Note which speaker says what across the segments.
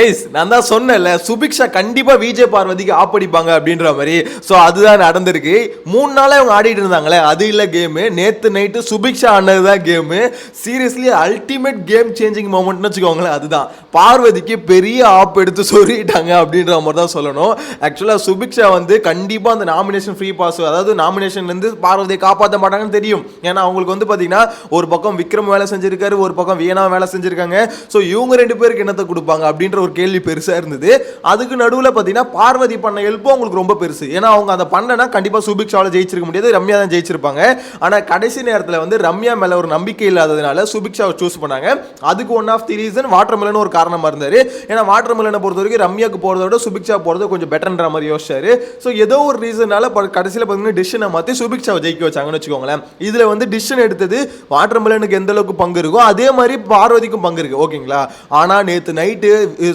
Speaker 1: ஏய்ஸ் நான் தான் சொன்னேன்ல சுபிக்ஷா கண்டிப்பாக விஜய் பார்வதிக்கு ஆப்படிப்பாங்க அப்படின்ற மாதிரி. ஸோ அதுதான் நடந்திருக்கு. மூணு நாளாக இவங்க ஆடிட்டு இருந்தாங்களே அது இல்லை கேமு நேற்று நைட்டு சுபிக்ஷா ஆனது தான் game seriously ultimate game changing மூமெண்ட்னு வச்சுக்கோங்களேன் அதுதான். பார்வதிக்கு பெரிய ஆப் எடுத்து சொல்லிட்டாங்க அப்படின்ற மாதிரி தான் சொல்லணும். ஆக்சுவலாக சுபிக்ஷா வந்து கண்டிப்பாக அந்த நாமினேஷன் ஃப்ரீ பாஸ் அதாவது நாமினேஷன்லேருந்து பார்வதியை காப்பாற்ற மாட்டாங்கன்னு தெரியும். ஏன்னா அவங்களுக்கு வந்து பார்த்தீங்கன்னா ஒரு பக்கம் விக்ரம் வேலை செஞ்சிருக்காரு ஒரு பக்கம் வீணா வேலை செஞ்சிருக்காங்க. ஸோ இவங்க ரெண்டு பேருக்கு என்னத்தை கொடுப்பாங்க அப்படின்ற ஒரு கேள்வி பெருசாக இருந்தது. அதுக்கு நடுவில் பார்த்தீங்கன்னா பார்வதி பண்ண ஹெல்ப்பும் அவங்களுக்கு ரொம்ப பெருசு. ஏன்னா அவங்க அதை பண்ணனா கண்டிப்பாக சுபிக்ஷாவில் ஜெயிச்சிருக்க முடியாது. ரம்யா தான் ஜெயிச்சிருப்பாங்க. ஆனால் கடைசி நேரத்தில் வந்து ரம்யா மேலே ஒரு நம்பிக்கை இல்லாததுனால சுபிக்ஷாவை சூஸ் பண்ணாங்க. அதுக்கு one of the reason watermelon ஒரு காரணமாக இருந்தார். ஏன்னா வாட்டர் மெலனை பொறுத்த வரைக்கும் ரம்யாவுக்கு போகிறத விட சுபிக்ஷா போகிறது கொஞ்சம் பெட்டர்ன்ற மாதிரி யோசிச்சாரு. ஸோ ஏதோ ஒரு ரீசனால கடைசியில் பார்த்தீங்கன்னா டிஷ்ஷனை மாற்றி சுபிக்ஷாவை ஜெயிக்க வச்சாங்கன்னு வச்சுக்கோங்களேன். இதில் வந்து டிஷ்ஷன் எடுத்தது வாட்டர்மெலனுக்கு எந்த அளவுக்கு பங்கு இருக்கோ அதே மாதிரி பார்வதிக்கும் பங்கு இருக்கு. ஓகேங்களா? ஆனால் நேற்று நைட்டு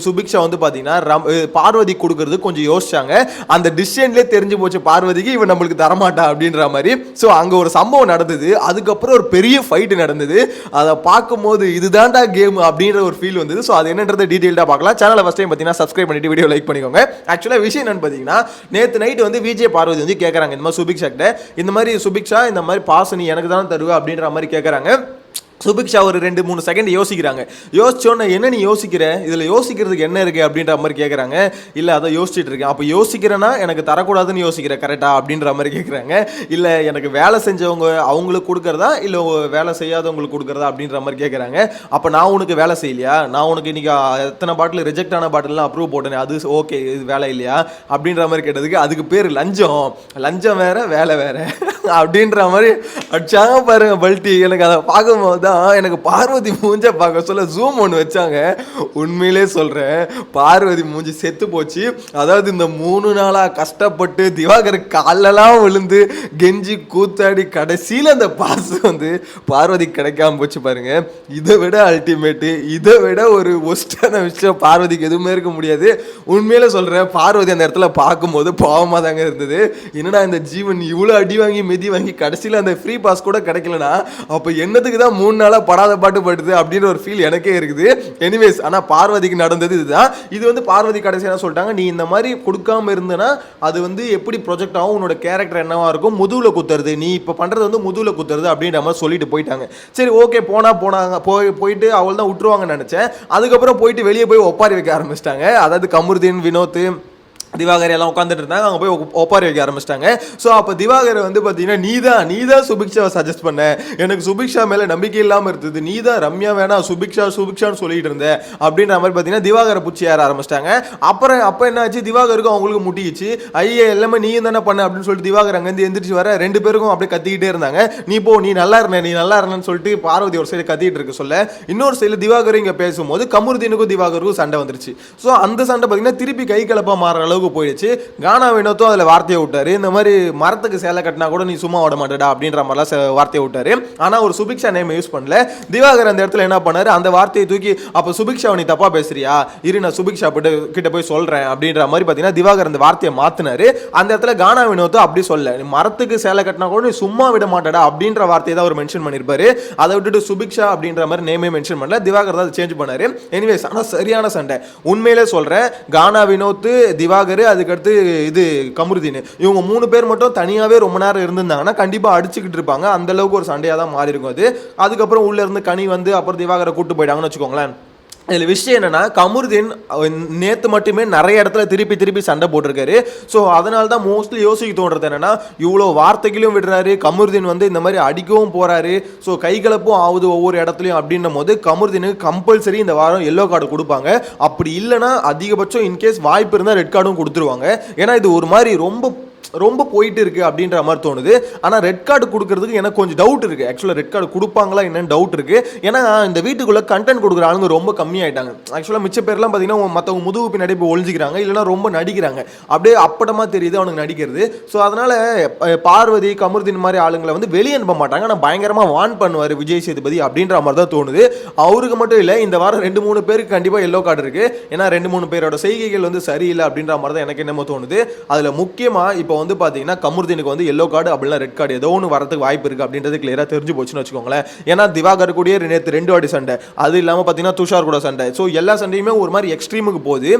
Speaker 1: சுபிக்ஷா வந்து பார்த்தீங்கன்னா ரம் பார்வதி கொடுக்கறது கொஞ்சம் யோசிச்சாங்க. அந்த டிசிஷன்லேயே தெரிஞ்சு போச்சு பார்வதிக்கு இவன் நம்மளுக்கு தரமாட்டா அப்படின்ற மாதிரி. ஸோ அங்கே ஒரு சம்பவம் நடந்தது. அதுக்கப்புறம் ஒரு பெரிய ஃபைட்டு நடந்தது. அதை பார்க்கும்போது இதுதான்டா கேம் அப்படின்ற ஒரு ஃபீல் வந்தது. ஸோ அது என்னன்றதை டீட்டெயில்டாக பார்க்கலாம். சேனலை ஃபஸ்ட் டைம் பார்த்தீங்கன்னா சப்ஸ்கிரைப் பண்ணிட்டு வீடியோ லைக் பண்ணிக்கோங்க. ஆக்சுவலாக விஷயம் என்னன்னு பார்த்தீங்கன்னா நேற்று நைட் வந்து விஜய் பார்வதி வந்து கேட்குறாங்க இந்த மாதிரி சுபிக்ஷா கிட்ட. இந்த மாதிரி சுபிக்ஷா இந்த மாதிரி பாசனி எனக்கு தானே தருவ அப்படின்ற மாதிரி கேட்குறாங்க சுபிக்ஷா ஒரு ரெண்டு மூணு செகண்ட் யோசிக்கிறாங்க. யோசிச்சோன்னே என்ன நீ யோசிக்கிற? இதில் யோசிக்கிறதுக்கு என்ன இருக்குது அப்படின்ற மாதிரி கேட்குறாங்க இல்லை அதை யோசிச்சுட்டு இருக்கேன். அப்போ யோசிக்கிறேன்னா எனக்கு தரக்கூடாதுன்னு யோசிக்கிறேன் கரெக்டாக அப்படின்ற மாதிரி கேட்குறாங்க இல்லை எனக்கு வேலை செஞ்சவங்க அவங்களுக்கு கொடுக்குறதா? இல்லை வேலை செய்யாதவங்களுக்கு கொடுக்குறதா? அப்படின்ற மாதிரி கேட்குறாங்க அப்போ நான் உனக்கு வேலை செய்யலையா? நான் உனக்கு இன்னைக்கு எத்தனை பாட்டில் ரிஜெக்ட் ஆன பாட்டிலாம் அப்ரூவ் போட்டேனே அது ஓகே இது வேலை இல்லையா? அப்படின்ற மாதிரி கேட்டதுக்கு அதுக்கு பேர் லஞ்சம். லஞ்சம் வேறு வேலை வேறு. அப்படின்ற மாதிரி அடிச்சாங்க பாருங்கள் பல்ட்டி. எனக்கு அதை பார்க்கும்போது தான் எனக்கு பார்வதி மூஞ்ச பார்க்க சொல்ல ஜூம் ஒன்று வச்சாங்க. உண்மையிலே சொல்கிறேன் பார்வதி மூஞ்சி செத்து போச்சு. அதாவது இந்த மூணு நாளாக கஷ்டப்பட்டு திவாகர் காலெல்லாம் விழுந்து கெஞ்சி கூத்தாடி கடைசியில் அந்த பாஸ் வந்து பார்வதி கிடைக்காம போச்சு பாருங்க. இதை விட அல்டிமேட்டு இதை விட ஒரு ஒஸ்டான விஷயம் பார்வதிக்கு எதுவுமே இருக்க முடியாது. உண்மையில சொல்கிறேன் பார்வதி அந்த இடத்துல பார்க்கும்போது பாவமாக தாங்க இருந்தது. என்னடா இந்த ஜீவன் இவ்வளோ அடி வாங்கி மிதி வாங்கி கடைசியில் அந்த ஃப்ரீ பாஸ் கூட கிடைக்கலனா? அப்போ என்னத்துக்கு தான் மூணு நாளாக படாத பாட்டு படுது அப்படின்னு ஒரு ஃபீல் எனக்கே இருக்குது. எனிவேஸ் ஆனால் பார்வதிக்கு நடந்தது இதுதான். இது வந்து பார்வதி கடைசி என்ன சொல்லிட்டாங்க? நீ இந்த மாதிரி கொடுக்காம இருந்தனா அது வந்து எப்படி ப்ரொஜெக்ட் ஆகும்? உன்னோட கேரக்டர் என்னவா இருக்கும்? முதுவில் குத்துறது. நீ இப்போ பண்ணுறது வந்து முதுவில் குத்துறது அப்படின்ற மாதிரி சொல்லிட்டு போயிட்டாங்க. சரி ஓகே போனால் போனாங்க. போய் போயிட்டு அவள் தான் விட்டுருவாங்கன்னு நினச்சேன். அதுக்கப்புறம் போயிட்டு வெளியே போய் ஒப்பாரி வைக்க ஆரம்பிச்சிட்டாங்க. அதாவது கமருதீன் வினோத் திவாகர் எல்லாம் உட்காந்துட்டு இருந்தாங்க. அங்கே போய் ஒப்பாரி வைக்க ஆரம்பிச்சிட்டாங்க. ஸோ அப்போ திவாகர் வந்து பார்த்தீங்கன்னா நீ தான் நீ தான் சுபிக்ஷாவை சஜஸ்ட் பண்ண. எனக்கு சுபிக்ஷா மேலே நம்பிக்கை இல்லாமல் இருந்தது. நீ தான் ரம்யா வேணா சுபிக்ஷா சுபிக்ஷான்னு சொல்லிட்டு இருந்த. அப்படின்ற மாதிரி பார்த்தீங்கன்னா திவாகரை பிடிச்சி ஏற ஆரம்பிச்சிட்டாங்க. அப்புறம் அப்போ என்ன ஆச்சு? திவாகருக்கும் அவங்களுக்கு முட்டிச்சு ஐயா எல்லாமே நீ தானே பண்ண. அப்படின்னு சொல்லிட்டு திவாகர் அங்கேருந்து எந்திரிச்சு வர ரெண்டு பேருக்கும் அப்படியே கத்திக்கிட்டே இருந்தாங்க. நீ போ நீ நல்லா இருந்த நீ நல்லா இருந்தேன்னு சொல்லிட்டு பார்வதி ஒரு சைடு கத்திட்டு இருக்க சொல்ல. இன்னொரு சைடில் திவாகர் இங்கே பேசும்போது கமருதீனுக்கும் திவாகருக்கும் சண்டை வந்துருச்சு. ஸோ அந்த சண்டை பார்த்தீங்கன்னா திருப்பி கை கலப்பாக மாற அளவுக்கு போயிடுச்சு. கானா வினோத்தும் அதில் வார்த்தையை விட்டார். இந்த மாதிரி மரத்துக்கு சேலை கட்டினா கூட நீ சும்மா விட மாட்டடா அப்படின்ற மாதிரிலாம் வார்த்தையை விட்டார். ஆனால் ஒரு சுபிக்ஷா நேம் யூஸ் பண்ணல. திவாகர் அந்த இடத்துல என்ன பண்ணாரு? அந்த வார்த்தையை தூக்கி அப்போ சுபிக்ஷா நீ தப்பா பேசுறியா? இரு நான் சுபிக்ஷா கிட்ட கிட்ட போய் சொல்றேன். அப்படின்ற மாதிரி பார்த்தீங்கன்னா திவாகர் அந்த வார்த்தையை மாத்தினாரு. அந்த இடத்துல கானா வினோத்தும் அப்படி சொல்ல நீ மரத்துக்கு சேலை கட்டினா கூட நீ சும்மா விட மாட்டடா அப்படின்ற வார்த்தையை தான் அவர் மென்ஷன் பண்ணியிருப்பாரு அதை விட்டுட்டு சுபிக்ஷா அப்படின்ற மாதிரி நேமே மென்ஷன் பண்ணல. திவாகர் தான் சேஞ்ச் பண்ணார். எனிவேஸ் ஆனால் சரியான சண்டை. உண்மையிலே சொல்றேன் கானா வினோத்து திவாகர் அதுக்கடுத்து இது கமருதீன். இவங்க மூணு பேர் மட்டும் தனியாகவே ரொம்ப நேரம் இருந்திருந்தாங்கன்னா கண்டிப்பாக அடிச்சுக்கிட்டு இருப்பாங்க. அந்த அளவுக்கு ஒரு சண்டையாக தான் மாறி இருக்கும் அது. அதுக்கப்புறம் உள்ளேருந்து கனி வந்து அப்புறம் திவாகரை கூட்டு போயிட்டாங்கன்னு வச்சுக்கோங்களேன். இதில் விஷயம் என்னென்னா கமருதீன் நேற்று மட்டுமே நிறைய இடத்துல திருப்பி திருப்பி சண்டை போட்டிருக்காரு. ஸோ அதனால தான் மோஸ்ட்லி யோசிக்க தோன்றது என்னென்னா இவ்வளோ வார்த்தைகளும் விடுறாரு. கமருதீன் வந்து இந்த மாதிரி அடிக்கவும் போகிறாரு ஸோ கைகலப்பும் ஆகுது ஒவ்வொரு இடத்துலையும் அப்படின்னும் போது கமருதீனுக்கு கம்பல்சரி இந்த வாரம் எல்லோ கார்டு கொடுப்பாங்க. அப்படி இல்லைன்னா அதிகபட்சம் இன்கேஸ் வாய்ப்பு இருந்தால் ரெட் கார்டும் கொடுத்துருவாங்க. ஏன்னா இது ஒரு மாதிரி ரொம்ப ரொம்ப போயிட்டு இருக்குது அப்படின்ற மாதிரி தோணுது. ஆனால் ரெட் கார்டு கொடுக்கறதுக்கு எனக்கு கொஞ்சம் டவுட் இருக்குது ஆக்சுவலாக ரெட் கார்டு கொடுப்பாங்களா என்னன்னு டவுட் இருக்குது ஏன்னா இந்த வீட்டுக்குள்ளே கண்டென்ட் கொடுக்குற ஆளுங்க ரொம்ப கம்மியாயிட்டாங்க. ஆக்சுவலாக மிச்ச பேர்லாம் பார்த்தீங்கன்னா மற்றவங்க முதுகு பின்னாடி போய் ஒழிஞ்சிக்கிறாங்க இல்லைன்னா ரொம்ப நடிக்கிறாங்க. அப்படியே அப்படமா தெரியுது அவனுக்கு நடிக்கிறது. ஸோ அதனால் பார்வதி கமருதின் மாதிரி ஆளுங்களை வந்து வெளியே அனுப்ப மாட்டாங்க. ஆனால் பயங்கரமாக வான் பண்ணுவார் விஜய் சேதுபதி அப்படின்ற மாதிரி தான் தோணுது. அவருக்கு மட்டும் இல்லை இந்த வாரம் ரெண்டு மூணு பேருக்கு கண்டிப்பாக எல்லோ கார்டு இருக்குது ஏன்னா ரெண்டு மூணு பேரோட செய்கைகள் வந்து சரியில்லை அப்படின்ற மாதிரி தான் எனக்கு என்னமோ தோணுது. அதில் முக்கியமாக இப்போ வந்து பார்த்தீங்கன்னா கமருதீனுக்கு வந்து எல்லோ கார்டு அப்படிலாம் ரெட் கார்டு ஏதோ ஒன்று வரதுக்கு வாய்ப்பு இருக்குது அப்படின்றது கிளியராக தெரிஞ்சு போச்சுன்னு வச்சுக்கோங்களேன். ஏன்னா திவாகர் கூடயே நேற்று ரெண்டு வாட்டி சண்டை. அது இல்லாமல் பார்த்தீங்கன்னா துஷார் கூட சண்டை. ஸோ எல்லா சண்டையுமே ஒரு மாதிரி எக்ஸ்ட்ரீமுக்கு போகுது.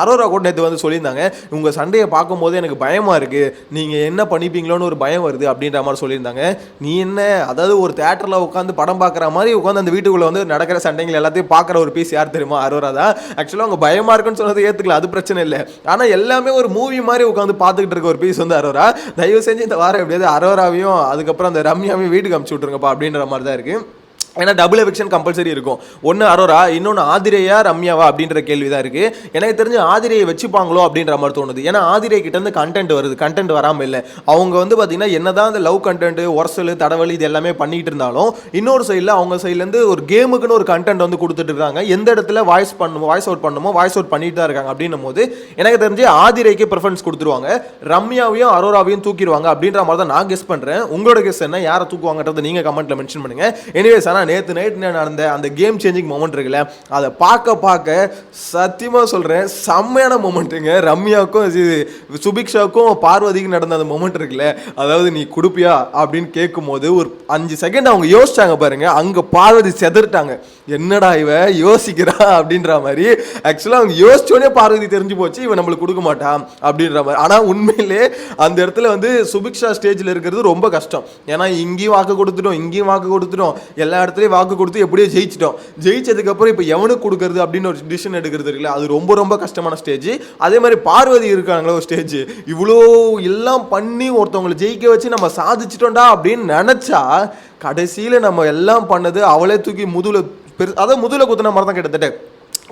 Speaker 1: அரோரா கூட நேற்று வந்து சொல்லியிருந்தாங்க. உங்கள் சண்டையை பார்க்கும்போது எனக்கு பயமாக இருக்குது நீங்கள் என்ன பண்ணிப்பீங்களோன்னு ஒரு பயம் வருது அப்படின்ற மாதிரி சொல்லியிருந்தாங்க. நீ என்ன அதாவது ஒரு தேட்டரில் உட்காந்து படம் பார்க்குற மாதிரி உட்காந்து அந்த வீட்டுக்குள்ளே வந்து நடக்கிற சண்டைகள் எல்லாத்தையும் பார்க்குற ஒரு பீஸ் யார் தெரியுமா? அரோரா தான். ஆக்சுவலாக அவங்க பயமாக இருக்குன்னு சொன்னது ஏற்றுக்கல அது பிரச்சனை இல்லை. ஆனால் எல்லாமே ஒரு மூவி மாதிரி உட்காந்து பார்த்துக்கிட்டு இருக்க ஒரு பீஸ் வந்து அரோரா. தயவு செஞ்சு இந்த வாரம் எப்படியாவது அரோராவையும் அதுக்கப்புறம் அந்த ரம்யாவையும் வீட்டுக்கு அமுச்சு விட்ருங்கப்பா அப்படின்ற மாதிரி தான் இருக்குது ஏன்னா டபுள் எவிக்ஷன் கம்பல்சரி இருக்கும். ஒன்று அரோரா இன்னொன்று ஆதிரையா ரம்யாவா அப்படின்ற கேள்வி தான் இருக்குது எனக்கு தெரிஞ்சு ஆதிரையை வச்சுப்பாங்களோ அப்படின்ற மாதிரி தோணுது. ஏன்னா ஆதிரை கிட்டேருந்து கண்டென்ட் வருது. கண்டென்ட் வராமல் இல்லை. அவங்க வந்து பார்த்தீங்கன்னா என்னதான் அந்த லவ் கண்டென்ட் ஒரசல் தடவலி இது எல்லாமே பண்ணிட்டு இருந்தாலும் இன்னொரு சைடில் அவங்க சைட்லேருந்து ஒரு கேமுக்குன்னு ஒரு கண்டென்ட் வந்து கொடுத்துட்டு இருக்காங்க. எந்த இடத்துல வாய்ஸ் பண்ணுமோ வாய்ஸ் அவுட் பண்ணுமோ வாய்ஸ் அவுட் பண்ணிட்டு தான் இருக்காங்க அப்படின்னும் போது எனக்கு தெரிஞ்சு ஆதிரைக்கு ப்ரிஃபரன்ஸ் கொடுத்துருவாங்க. ரம்யாவையும் அரோராவையும் தூக்கிடுவாங்க அப்படின்ற மாதிரி தான் நான் கெஸ் பண்ணுறேன் உங்களோட கெஸ் என்ன? யாரை தூக்குவாங்கன்றதை நீங்கள் கமெண்ட்டில் மென்ஷன் பண்ணுங்க. எனிவேஸ் ஆனால் நேற்று நைட் நடந்த? அந்த கேம் சேஞ்சிங் மொமெண்ட் இருக்குல்ல அதை பார்க்க பார்க்க சத்தியமாக சொல்கிறேன் செம்மையான மொமெண்ட்டுங்க ரம்யாவுக்கும் இது சுபிக்ஷாவுக்கும் பார்வதிக்கும் நடந்த அந்த மொமெண்ட் இருக்குல்ல அதாவது நீ கொடுப்பியா அப்படின்னு கேட்கும்போது ஒரு அஞ்சு செகண்ட் அவங்க யோசிச்சாங்க பாருங்க அங்கே பார்வதி செதறிட்டாங்க. என்னடா இவ யோசிக்கிறா அப்படின்ற மாதிரி. ஆக்சுவலாக அவங்க யோசிச்சோடனே பார்வதி தெரிஞ்சு போச்சு இவன் நம்மளுக்கு கொடுக்க மாட்டான் அப்படின்ற மாதிரி. ஆனால் உண்மையிலே அந்த இடத்துல வந்து சுபிக்ஷா ஸ்டேஜில் இருக்கிறது ரொம்ப கஷ்டம். ஏன்னா இங்கேயும் வாக்கு கொடுத்துட்டோம் இங்கேயும் வாக்கு கொடுத்துட்டோம். எல்லா இடத்துலையும் வாக்கு கொடுத்து எப்படியோ ஜெயிச்சிட்டோம். ஜெயிச்சதுக்கப்புறம் இப்போ எவனுக்கு கொடுக்குறது அப்படின்னு ஒரு டிசிஷன் எடுக்கிறது இருக்குல்ல? அது ரொம்ப ரொம்ப கஷ்டமான ஸ்டேஜ் அதே மாதிரி பார்வதி இருக்காங்களே ஒரு ஸ்டேஜ் இவ்வளோ எல்லாம் பண்ணி ஒருத்தவங்களை ஜெயிக்க வச்சு நம்ம சாதிச்சிட்டோம்டா அப்படின்னு நினச்சா கடைசியில் நம்ம எல்லாம் பண்ணது அவளே தூக்கி முதுல பெரு அதாவது முதுல குத்துன மாதிரி தான் கிட்டத்தட்ட.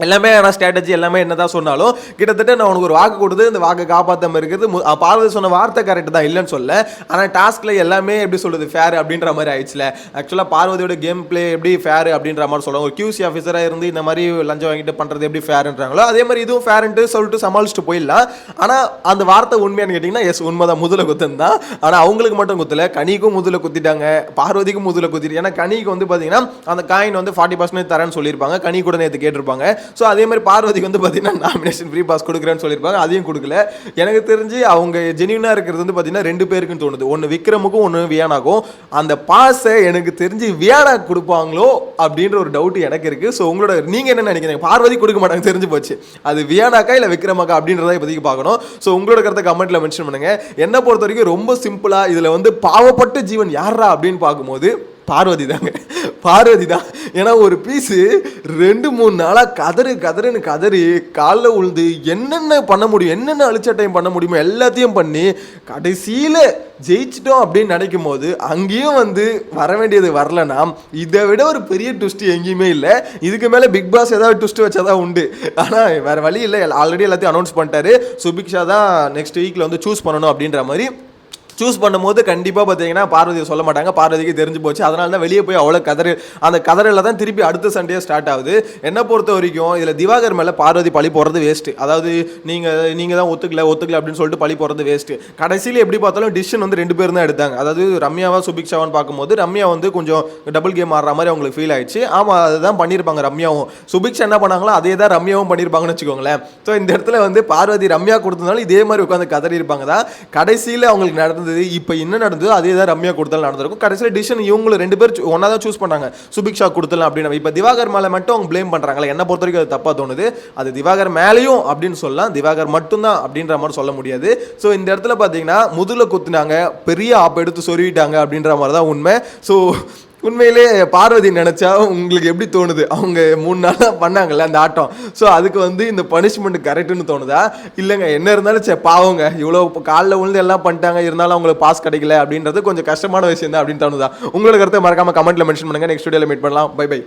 Speaker 1: எல்லாமே ஆனால் ஸ்ட்ராட்டஜி எல்லாமே என்ன தான் சொன்னாலும் கிட்டத்தட்ட நான் உனக்கு ஒரு வாக்கு கொடுத்து இந்த வாக்கை காப்பாற்றாமல் இருக்கிறது பார்வதி சொன்ன வார்த்தை கரெக்ட் தான் இல்லைன்னு சொல்ல. ஆனால் டாஸ்கில் எல்லாமே எப்படி சொல்கிறது ஃபேர் அப்படின்ற மாதிரி ஆயிடுச்சுல. ஆக்சுவலாக பார்வதியோட கேம் பிளே எப்படி ஃபேர் அப்படின்ற மாதிரி சொல்லுவாங்க. ஒரு கியூசி ஆஃபீஸராக இருந்து இந்த மாதிரி லஞ்சம் வாங்கிட்டு பண்ணுறது எப்படி ஃபேர்ன்றாங்களோ அதே மாதிரி இதுவும் ஃபேர்ன்ட்டு சொல்லிட்டு சமாளிச்சுட்டு போயிடலாம். ஆனால் அந்த வார்த்தை உண்மையானு கேட்டிங்கன்னா எஸ் உண்மைதான். முதல குத்துன்னு தான். ஆனால் அவங்களுக்கு மட்டும் குத்தல. கனிக்கும் முதல குத்திட்டாங்க. பார்வதிக்கும் முதல குத்திட்டு ஏன்னா கனிக்கு வந்து பார்த்தீங்கன்னா அந்த காயின் வந்து ஃபார்ட்டி பர்சன்டேஜ் தரேன்னு சொல்லியிருப்பாங்க. கனி கூட நேற்று கேட்டிருப்பாங்க. ஸோ அதே மாதிரி பார்வதிக்கு வந்து பார்த்தீங்கன்னா நாமினேஷன் ஃப்ரீ பாஸ் கொடுக்குறேன்னு சொல்லியிருப்பாங்க. அதையும் கொடுக்கல. எனக்கு தெரிஞ்சு அவங்க ஜெனியூனாக இருக்கிறது வந்து பார்த்தீங்கன்னா ரெண்டு பேருக்குன்னு தோணுது. ஒன்று விக்ரமுக்கும் ஒன்று வியானாக்கும். அந்த பாஸை எனக்கு தெரிஞ்சு வியானா கொடுப்பாங்களோ அப்படின்ற ஒரு டவுட் எனக்கு இருக்குது ஸோ உங்களோட நீங்கள் என்ன நினைக்கிறீங்க? பார்வதி கொடுக்க மாட்டாங்க தெரிஞ்சு போச்சு. அது வியானாக்கா இல்லை விக்ரமாக்கா அப்படின்றத இப்போதைக்கு பார்க்கணும். ஸோ உங்களோட கருத்தை கமெண்ட்டில் மென்ஷன் பண்ணுங்க. என்னை பொறுத்த வரைக்கும் ரொம்ப சிம்பிளாக இதில் வந்து பாவப்பட்ட ஜீவன் யாரா அப்படின்னு பார்க்கும்போது பார்வதி தாங்க. பார்வதி தான். ஏன்னா ஒரு பீஸு ரெண்டு மூணு நாளாக கதறு கதறுன்னு கதறி காலில் உழுந்து என்னென்ன பண்ண முடியும் என்னென்ன அழிச்சட்டையும் பண்ண முடியுமோ எல்லாத்தையும் பண்ணி கடைசியில் ஜெயிச்சிட்டோம் அப்படின்னு நினைக்கும் போது அங்கேயும் வந்து வர வேண்டியது வரலனா இதை விட ஒரு பெரிய ட்விஸ்ட் எங்கேயுமே இல்லை. இதுக்கு மேலே பிக் பாஸ் ஏதாவது ட்விஸ்ட் வச்சாதான் உண்டு. ஆனால் வேறு வழி இல்லை. ஆல்ரெடி எல்லாத்தையும் அனௌன்ஸ் பண்ணிட்டாரு. சுபிக்ஷா தான் நெக்ஸ்ட் வீக்கில் வந்து சூஸ் பண்ணணும் அப்படின்ற மாதிரி சூஸ் பண்ணும்போது கண்டிப்பாக பார்த்தீங்கன்னா பார்வதியை சொல்ல மாட்டாங்க. பார்வதிக்கு தெரிஞ்சு போச்சு. அதனால தான் வெளியே போய் அவ்வளோ கதறு அந்த கதறில் தான் திருப்பி அடுத்த சண்டே ஸ்டார்ட் ஆகுது. என்னை பொறுத்த வரைக்கும் இதில் திவாகர் மேலே பார்வதி பழி போடுறது வேஸ்ட்டு அதாவது நீங்கள் நீங்கள் தான் ஒத்துக்கல ஒத்துக்கல அப்படின்னு சொல்லிட்டு பழி போடுறது வேஸ்ட்டு கடைசியில் எப்படி பார்த்தாலும் டிசிஷன் வந்து ரெண்டு பேரும் தான் எடுத்தாங்க. அதாவது ரம்யாவா சுபிக்ஷாவான்னு பார்க்கும்போது ரம்யா வந்து கொஞ்சம் டபுள் கேம் ஆடுற மாதிரி அவங்களுக்கு ஃபீல் ஆயிடுச்சு. ஆமாம் அதுதான் பண்ணியிருப்பாங்க ரம்யாவும். சுபிக்ஷா என்ன பண்ணாங்களோ அதே தான் ரம்யாவும் பண்ணியிருப்பாங்கன்னு வச்சுக்கோங்களேன். ஸோ இந்த இடத்துல வந்து பார்வதி ரம்யா கொடுத்ததுனால இதே மாதிரி உட்காந்து கதறி இருப்பாங்க தான். கடைசியில் அவங்களுக்கு நடந்தது இப்போ என்ன நடந்தது அதே தான் ரம்யா கொடுத்தாலும் நடந்திருக்கும். கடைசியில் டிசிஷன் இவங்களும் ரெண்டு பேர் ஒன்றா தான் சூஸ் பண்ணாங்க. சுபிக்ஷா கொடுத்தலாம் அப்படின்னு. இப்போ திவாகர் மேலே மட்டும் அவங்க ப்ளேம் பண்ணுறாங்களா என்ன பொறுத்த வரைக்கும் அது தப்பாக தோணுது. அது திவாகர் மேலேயும் அப்படின்னு சொல்லலாம். திவாகர் மட்டும்தான் அப்படின்ற மாதிரி சொல்ல முடியாது. ஸோ இந்த இடத்துல பார்த்தீங்கன்னா முதுல குத்துனாங்க பெரிய ஆப் எடுத்து சொருவிட்டாங்க அப்படின்ற மாதிரி தான் உண்மை. ஸோ உண்மையிலே பார்வதி நினச்சா உங்களுக்கு எப்படி தோணுது? அவங்க மூணு நாளாக பண்ணாங்கல்ல அந்த ஆட்டம். ஸோ அதுக்கு வந்து இந்த பனிஷ்மெண்ட் கரெக்டுன்னு தோணுதா? இல்லைங்க என்ன இருந்தாலும் சே பாவங்க. இவ்வளோ காலில் விழுந்து எல்லாம் பண்ணிட்டாங்க இருந்தாலும் அவங்களுக்கு பாஸ் கிடைக்கல அப்படின்றது கொஞ்சம் கஷ்டமான விஷயம் தான் அப்படின்னு தோணுதா? உங்களோட கருத்தை மறக்காம கமெண்ட்டில் மென்ஷன் பண்ணுங்க. நெக்ஸ்ட் வீடியோவில் மீட் பண்ணலாம். By by